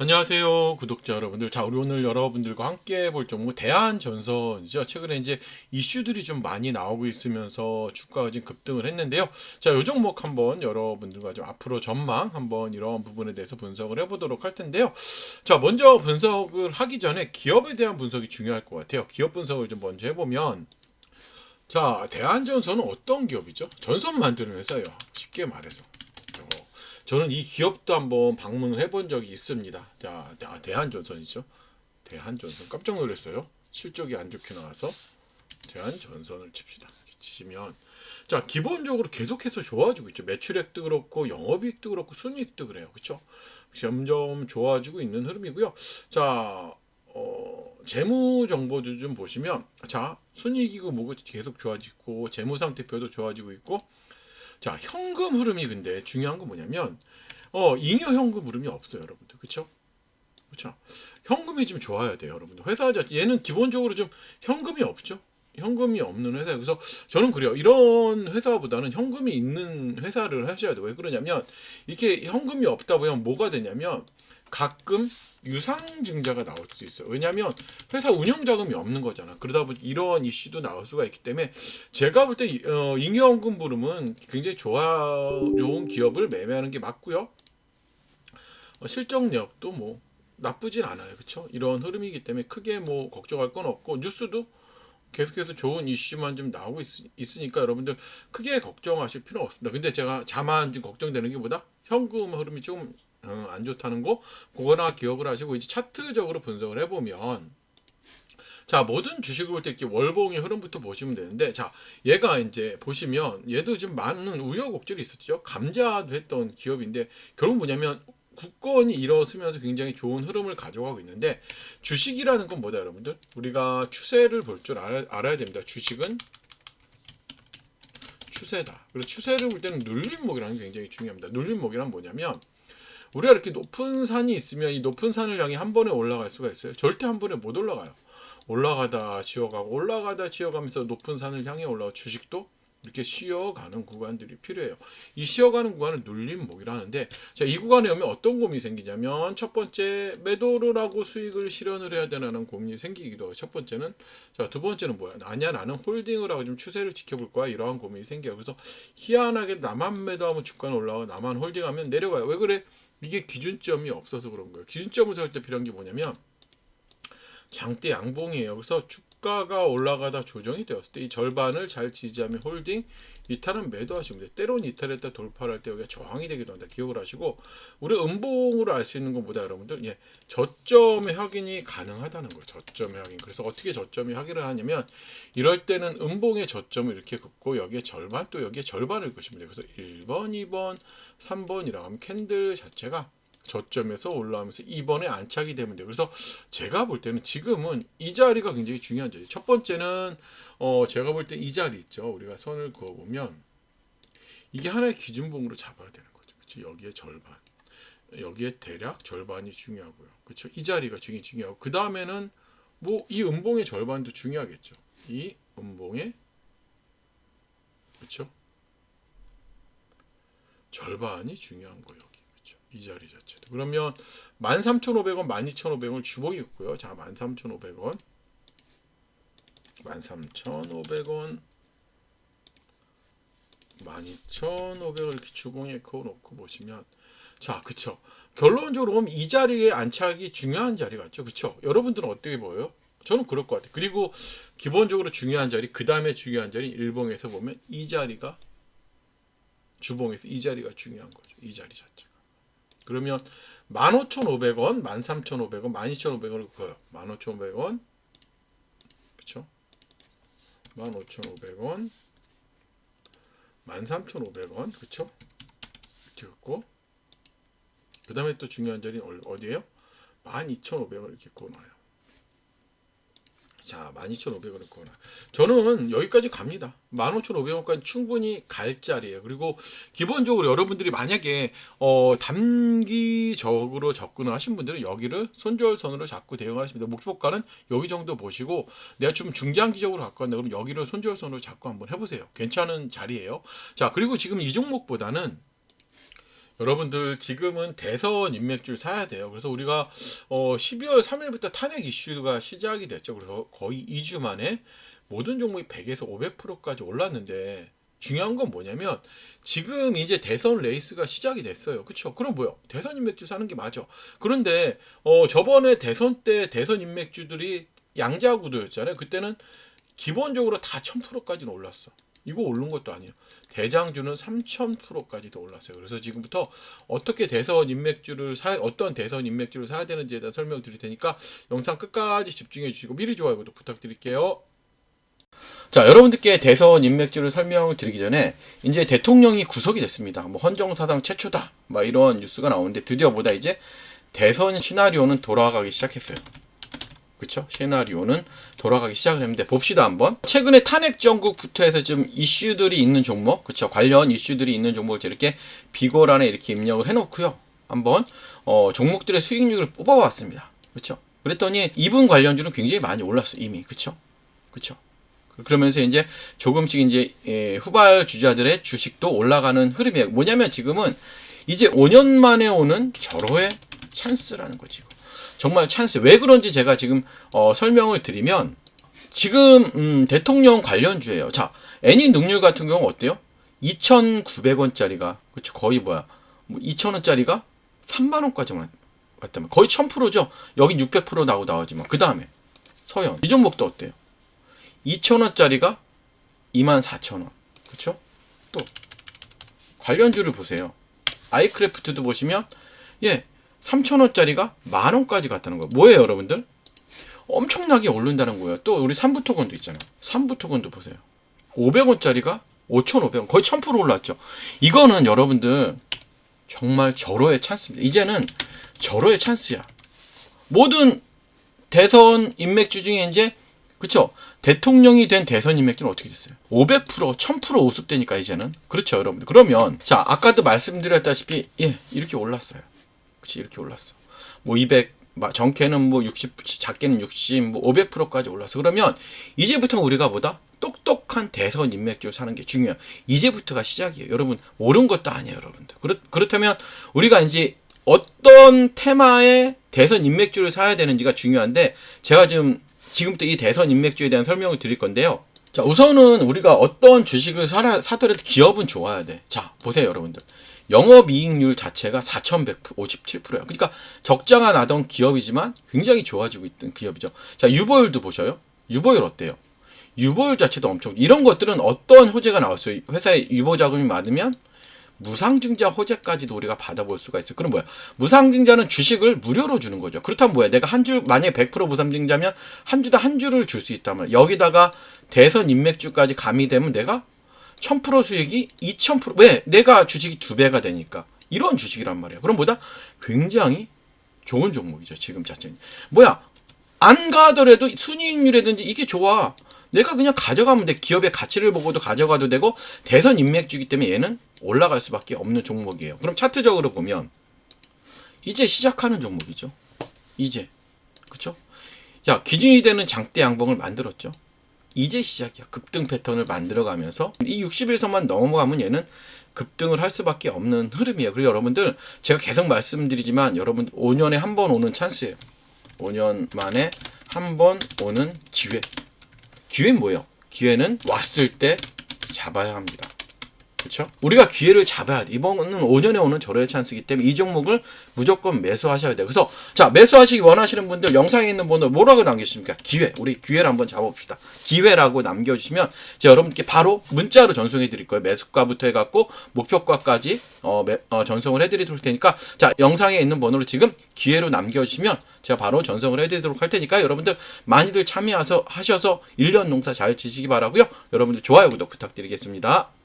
안녕하세요, 구독자 여러분들. 자, 우리 오늘 여러분들과 함께 볼 종목 대한 전선이죠. 최근에 이제 이슈들이 좀 많이 나오고 있으면서 주가가 지금 급등을 했는데요. 자, 요 종목 한번 여러분들과 좀 앞으로 전망 한번 이런 부분에 대해서 분석을 해보도록 할 텐데요. 자, 먼저 분석을 하기 전에 기업에 대한 분석이 중요할 것 같아요. 기업 분석을 좀 먼저 해보면 자, 대한전선은 어떤 기업이죠? 전선 만드는 회사예요. 쉽게 말해서. 어, 저는 이 기업도 한번 방문을 해본 적이 있습니다. 자, 아, 대한전선이죠. 대한전선 깜짝 놀랐어요. 실적이 안 좋게 나와서 대한전선을 칩시다. 치시면 자 기본적으로 계속해서 좋아지고 있죠. 매출액도 그렇고 영업이익도 그렇고 순이익도 그래요. 그렇죠? 점점 좋아지고 있는 흐름이고요. 자 어, 재무 정보도 좀 보시면 자 순이익이고 뭐고 계속 좋아지고 재무 상태표도 좋아지고 있고 자 현금 흐름이 근데 중요한 건 뭐냐면 어 잉여 현금 흐름이 없어요 여러분들. 그렇죠 그렇죠 현금이 좀 좋아야 돼요 여러분들. 회사 자 얘는 기본적으로 좀 현금이 없죠? 현금이 없는 회사예요. 그래서 저는 그래요. 이런 회사보다는 현금이 있는 회사를 하셔야 돼요. 왜 그러냐면 이렇게 현금이 없다 보면 뭐가 되냐면 가끔 유상 증자가 나올 수도 있어요. 왜냐하면 회사 운영 자금이 없는 거잖아. 그러다 보니 이런 이슈도 나올 수가 있기 때문에 제가 볼때 어, 잉여원금 부름은 굉장히 좋아 좋은 기업을 매매하는 게 맞고요. 어, 실적력도 뭐 나쁘진 않아요. 그렇죠? 이런 흐름이기 때문에 크게 뭐 걱정할 건 없고 뉴스도 계속해서 좋은 이슈만 좀 나오고 있, 으니까 여러분들 크게 걱정하실 필요 없습니다. 근데 제가 자만 좀 걱정되는 게 보다 현금 흐름이 조금 어, 안 좋다는 거 그거나 기억을 하시고 이제 차트적으로 분석을 해보면 자 모든 주식을 볼 때 이렇게 월봉의 흐름부터 보시면 되는데 자 얘가 이제 보시면 얘도 좀 많은 우여곡절이 있었죠. 감자도 했던 기업인데 결국 뭐냐면 국권이 일어서면서 굉장히 좋은 흐름을 가져가고 있는데 주식이라는 건 뭐다 여러분들? 우리가 추세를 볼 줄 알아, 알아야 됩니다. 주식은 추세다. 그래서 추세를 볼 때는 눌림목이라는 게 굉장히 중요합니다. 눌림목이란 뭐냐면 우리가 이렇게 높은 산이 있으면 이 높은 산을 향해 한 번에 올라갈 수가 있어요. 절대 한 번에 못 올라가요. 올라가다 쉬어가고 올라가다 쉬어가면서 높은 산을 향해 올라가 주식도 이렇게 쉬어가는 구간들이 필요해요. 이 쉬어가는 구간을 눌림목이라 하는데 자, 이 구간에 오면 어떤 고민이 생기냐면 첫 번째 매도를 하고 수익을 실현을 해야 되는 고민이 생기기도 하고 첫 번째는 자, 두 번째는 뭐야? 아니야 나는 홀딩을 하고 좀 추세를 지켜볼 거야 이러한 고민이 생겨요. 그래서 희한하게 나만 매도하면 주가는 올라가고 나만 홀딩하면 내려가요. 왜 그래? 이게 기준점이 없어서 그런 거예요. 기준점을 세울 때 필요한 게 뭐냐면 장대 양봉이에요. 그래서 주 가가 올라가다 조정이 되었을 때 이 절반을 잘 지지하면 홀딩, 이탈은 매도하시면 돼요. 때론 이탈했다 돌파를 할때 여기가 저항이 되기도 한다. 기억을 하시고 우리 음봉으로 알 수 있는 것보다 여러분들 예, 저점의 확인이 가능하다는 거예요. 저점의 확인. 그래서 어떻게 저점의 확인을 하냐면 이럴 때는 음봉의 저점을 이렇게 긋고 여기에 절반 또 여기에 절반을 긋시면 돼요. 그래서 1번, 2번, 3번이라고 하면 캔들 자체가 저점에서 올라오면서 2번에 안착이 되면 돼요. 그래서 제가 볼 때는 지금은 이 자리가 굉장히 중요한 자리. 첫 번째는 어 제가 볼 때 이 자리 있죠. 우리가 선을 그어 보면 이게 하나의 기준봉으로 잡아야 되는 거죠. 그렇죠? 여기에 절반. 여기에 대략 절반이 중요하고요. 그렇죠? 이 자리가 굉장히 중요하고 그 다음에는 뭐 이 음봉의 절반도 중요하겠죠. 이 음봉의 그렇죠? 절반이 중요한 거예요. 이 자리 자체도. 그러면 13,500원, 12,500원을 주복이 있고요. 자, 13,500원. 13,500원. 12,500원 이렇게 주봉에 그어 놓고 보시면 자, 그쵸. 결론적으로 보면 이 자리에 안착이 중요한 자리 같죠. 그쵸. 여러분들은 어떻게 보여요? 저는 그럴 것 같아요. 그리고 기본적으로 중요한 자리, 그 다음에 중요한 자리, 일봉에서 보면 이 자리가 주봉에서 이 자리가 중요한 거죠. 이 자리 자체가. 그러면 15,500원, 13,500원, 12,500원을 그어요. 15,500원. 그쵸? 15,500원. 13,500원. 그쵸? 이렇게 긋고 그 다음에 또 중요한 자리는 어디에요? 12,500원 이렇게 그어놔요. 자, 12,500원을 거나. 저는 여기까지 갑니다. 15,500원까지 충분히 갈 자리예요. 그리고 기본적으로 여러분들이 만약에 어, 단기적으로 접근을 하신 분들은 여기를 손절선으로 잡고 대응을 하십니다. 목표가는 여기 정도 보시고 내가 좀 중장기적으로 갖고 간다 그러면 여기를 손절선으로 잡고 한번 해 보세요. 괜찮은 자리예요. 자, 그리고 지금 이 종목보다는 여러분들 지금은 대선 인맥줄 사야 돼요. 그래서 우리가 어 12월 3일부터 탄핵 이슈가 시작이 됐죠. 그래서 거의 2주 만에 모든 종목이 100에서 500%까지 올랐는데 중요한 건 뭐냐면 지금 이제 대선 레이스가 시작이 됐어요. 그렇죠? 그럼 뭐요? 대선 인맥주 사는 게 맞아. 그런데 어 저번에 대선 때 대선 인맥주들이 양자 구도였잖아요. 그때는 기본적으로 다 1000%까지는 올랐어. 이거 오른 것도 아니에요. 대장주는 3000%까지도 올랐어요. 그래서 지금부터 어떻게 대선 인맥주를 사 어떤 대선 인맥주를 사야 되는지에 대한 설명을 드릴 테니까 영상 끝까지 집중해 주시고 미리 좋아요 구독 부탁드릴게요. 자, 여러분들께 대선 인맥주를 설명을 드리기 전에 이제 대통령이 구속이 됐습니다. 뭐 헌정 사상 최초다. 막 이런 뉴스가 나오는데 드디어 보다 이제 대선 시나리오는 돌아가기 시작했어요. 그쵸? 시나리오는 돌아가기 시작을 했는데 봅시다 한번. 최근에 탄핵 정국부터 해서 좀 이슈들이 있는 종목, 그쵸? 관련 이슈들이 있는 종목을 이렇게 비고란에 이렇게 입력을 해놓고요. 한번 어, 종목들의 수익률을 뽑아봤습니다. 그쵸? 그랬더니 이분 관련주는 굉장히 많이 올랐어 이미, 그쵸? 그쵸? 그러면서 이제 조금씩 이제 예, 후발 주자들의 주식도 올라가는 흐름이에요. 뭐냐면 지금은 이제 5년 만에 오는 절호의 찬스라는 거지. 정말 찬스. 왜 그런지 제가 지금 어, 설명을 드리면 지금 음, 대통령 관련주예요. 자, 애니 능률 같은 경우 어때요? 2,900원짜리가 그렇죠. 거의 뭐야? 뭐 2,000원짜리가 3만 원까지만 갔다면 거의 1,000%죠. 여긴 600% 나오고 나오지만 그 다음에 서현 이 종목도 어때요? 2,000원짜리가 24,000원. 그렇죠? 또 관련주를 보세요. 아이크래프트도 보시면 예, 3,000원짜리가 만 원까지 갔다는 거예요. 뭐예요, 여러분들? 엄청나게 오른다는 거예요. 또 우리 삼부토건도 있잖아요. 삼부토건도 보세요. 500원짜리가 5,500원. 거의 1000% 올랐죠. 이거는 여러분들 정말 절호의 찬스입니다. 이제는 절호의 찬스야. 모든 대선 인맥주 중에 이제 그쵸? 대통령이 된 대선 인맥주는 어떻게 됐어요? 500%, 1000% 우습되니까 이제는. 그렇죠, 여러분들. 그러면 자, 아까도 말씀드렸다시피 예, 이렇게 올랐어요. 그치 이렇게 올랐어. 뭐 200, 정캐는 뭐 60, 작게는 60, 뭐 500%까지 올랐어. 그러면 이제부터 우리가 보다 똑똑한 대선 인맥주 사는 게 중요해요. 이제부터가 시작이에요. 여러분 옳은 것도 아니에요, 여러분들. 그렇, 그렇다면 우리가 이제 어떤 테마의 대선 인맥주를 사야 되는지가 중요한데 제가 지금 지금부터 이 대선 인맥주에 대한 설명을 드릴 건데요. 자, 우선은 우리가 어떤 주식을 사라, 사더라도 기업은 좋아야 돼. 자, 보세요, 여러분들. 영업이익률 자체가 4,157%예요. 그러니까 적자가 나던 기업이지만 굉장히 좋아지고 있던 기업이죠. 자, 유보율도 보셔요. 유보율 어때요? 유보율 자체도 엄청 이런 것들은 어떤 호재가 나왔어요? 회사에 유보 자금이 많으면 무상증자 호재까지도 우리가 받아볼 수가 있어요. 그럼 뭐야? 무상증자는 주식을 무료로 주는 거죠. 그렇다면 뭐야? 내가 한 주, 만약에 100% 무상증자면 한 주당 한 주를 줄 수 있다면 여기다가 대선 인맥주까지 가미되면 내가 1000% 수익이 2000% 왜? 내가 주식이 두 배가 되니까. 이런 주식이란 말이야. 그럼 뭐다? 굉장히 좋은 종목이죠. 지금 자체는. 뭐야? 안 가더라도 순이익률이라든지 이게 좋아. 내가 그냥 가져가면 돼. 기업의 가치를 보고도 가져가도 되고 대선 인맥주기 때문에 얘는 올라갈 수밖에 없는 종목이에요. 그럼 차트적으로 보면 이제 시작하는 종목이죠. 이제 그렇죠? 자 기준이 되는 장대 양봉을 만들었죠. 이제 시작이야. 급등 패턴을 만들어가면서 이 61선만 넘어가면 얘는 급등을 할 수밖에 없는 흐름이에요. 그리고 여러분들 제가 계속 말씀드리지만 여러분 5년에 한 번 오는 찬스예요. 5년 만에 한 번 오는 기회. 기회는 뭐예요? 기회는 왔을 때 잡아야 합니다. 그렇죠? 우리가 기회를 잡아야 돼. 이번은 5년에 오는 절호의 찬스이기 때문에 이 종목을 무조건 매수하셔야 돼요. 그래서 자 매수하시기 원하시는 분들 영상에 있는 번호 뭐라고 남겨주십니까? 기회. 우리 기회를 한번 잡아봅시다. 기회라고 남겨주시면 제가 여러분께 바로 문자로 전송해 드릴 거예요. 매수가부터 해갖고 목표가까지 어, 매, 어, 전송을 해드리도록 할 테니까 자 영상에 있는 번호로 지금 기회로 남겨주시면 제가 바로 전송을 해드리도록 할 테니까 여러분들 많이들 참여하셔서 하셔서 1년 농사 잘 지시기 바라고요. 여러분들 좋아요 구독 부탁드리겠습니다.